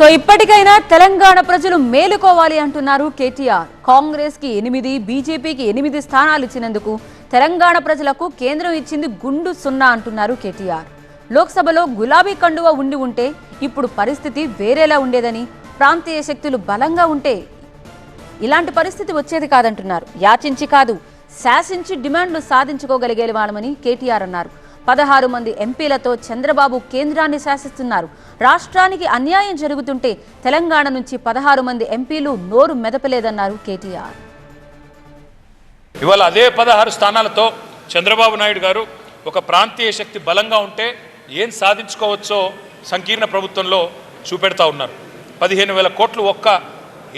So ఇప్పటికైనా తెలంగాణ ప్రజలు మేలుకోవాలి అంటున్నారు కేటీఆర్. కాంగ్రెస్కి ఎనిమిది బీజేపీకి ఎనిమిది స్థానాలు ఇచ్చినందుకు తెలంగాణ ప్రజలకు కేంద్రం ఇచ్చింది గుండు సున్నా అంటున్నారు కేటీఆర్. లోక్సభలో గులాబీ కండువ ఉండి ఉంటే ఇప్పుడు పరిస్థితి వేరేలా ఉండేదని ప్రాంతీయ శక్తులు బలంగా ఉంటే ఇలాంటి పరిస్థితి వచ్చేది కాదంటున్నారు. యాచించి కాదు శాసించి డిమాండ్లు సాధించుకోగలిగే వాళ్ళమని కేటీఆర్ అన్నారు. పదహారు మంది ఎంపీలతో చంద్రబాబు కేంద్రాన్ని శాసిస్తున్నారు. రాష్ట్రానికి అన్యాయం జరుగుతుంటే తెలంగాణ నుంచి పదహారు మంది ఎంపీలు నోరు మెదపలేదన్నారు కేటీఆర్. ఇవాళ అదే పదహారు స్థానాలతో చంద్రబాబు నాయుడు గారు ఒక ప్రాంతీయ శక్తి బలంగా ఉంటే ఏం సాధించుకోవచ్చో సంకీర్ణ ప్రభుత్వంలో చూపెడతా ఉన్నారు. పదిహేను వేల కోట్లు ఒక్క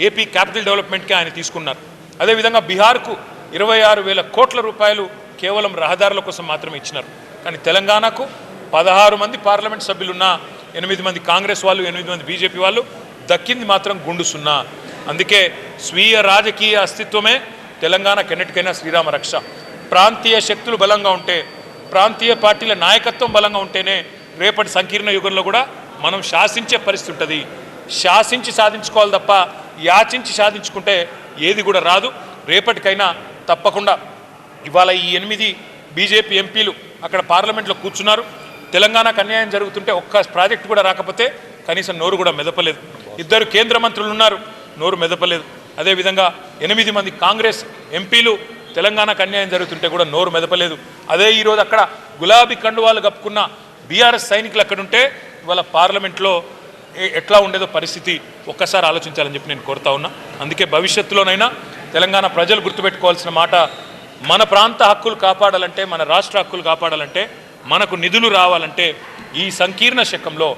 ఏపీ క్యాపిటల్ డెవలప్మెంట్కి ఆయన తీసుకున్నారు. అదేవిధంగా బీహార్కు ఇరవై ఆరు వేల కోట్ల రూపాయలు కేవలం రహదారుల కోసం మాత్రమే ఇచ్చినారు. కానీ తెలంగాణకు పదహారు మంది పార్లమెంట్ సభ్యులున్న ఎనిమిది మంది కాంగ్రెస్ వాళ్ళు ఎనిమిది మంది బీజేపీ వాళ్ళు దక్కింది మాత్రం గుండు సున్నా. అందుకే స్వీయ రాజకీయ అస్తిత్వమే తెలంగాణకు ఎన్నిటికైనా శ్రీరామ రక్ష. ప్రాంతీయ శక్తులు బలంగా ఉంటే ప్రాంతీయ పార్టీల నాయకత్వం బలంగా ఉంటేనే రేపటి సంకీర్ణ యుగంలో కూడా మనం శాసించే పరిస్థితి ఉంటుంది. శాసించి సాధించుకోవాలి తప్ప యాచించి సాధించుకుంటే ఏది కూడా రాదు. రేపటికైనా తప్పకుండా ఇవాళ ఈ ఎనిమిది బీజేపీ ఎంపీలు అక్కడ పార్లమెంట్లో కూర్చున్నారు. తెలంగాణకు అన్యాయం జరుగుతుంటే ఒక్క ప్రాజెక్టు కూడా రాకపోతే కనీసం నోరు కూడా మెదపలేదు. ఇద్దరు కేంద్ర మంత్రులు ఉన్నారు నోరు మెదపలేదు. అదేవిధంగా ఎనిమిది మంది కాంగ్రెస్ ఎంపీలు తెలంగాణకు అన్యాయం జరుగుతుంటే కూడా నోరు మెదపలేదు. అదే ఈరోజు అక్కడ గులాబీ కండువాలు కప్పుకున్న బీఆర్ఎస్ సైనికులు అక్కడుంటే ఇవాళ పార్లమెంట్లో ఏ- ఎట్లా ఉండేదో పరిస్థితి ఒక్కసారి ఆలోచించాలని చెప్పి నేను కోరుతా ఉన్నా. అందుకే భవిష్యత్తులోనైనా తెలంగాణ ప్రజలు గుర్తుపెట్టుకోవాల్సిన మాట మన ప్రాంత హక్కులు కాపాడాలంటే మన రాష్ట్ర హక్కులు కాపాడాలంటే మనకు నిధులు రావాలంటే ఈ సంకీర్ణ శకంలో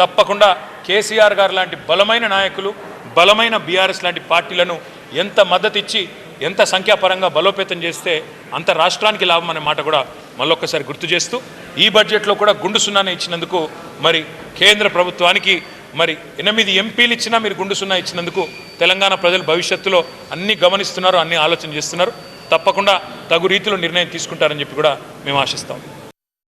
తప్పకుండా కేసీఆర్ గారు లాంటి బలమైన నాయకులు బలమైన బీఆర్ఎస్ లాంటి పార్టీలను ఎంత మద్దతు ఇచ్చి ఎంత సంఖ్యాపరంగా బలోపేతం చేస్తే అంత రాష్ట్రానికి లాభం అనే మాట కూడా మళ్ళొక్కసారి గుర్తు చేస్తూ ఈ బడ్జెట్లో కూడా గుండు సున్నానే ఇచ్చినందుకు మరి కేంద్ర ప్రభుత్వానికి మరి ఎనిమిది ఎంపీలు ఇచ్చినా మీరు గుండు సున్నా ఇచ్చినందుకు తెలంగాణ ప్రజలు భవిష్యత్తులో అన్ని గమనిస్తున్నారు అన్ని ఆలోచన చేస్తున్నారు. తప్పకుండా తగు రీతిలో నిర్ణయం తీసుకుంటారని చెప్పి కూడా మేము ఆశిస్తాం.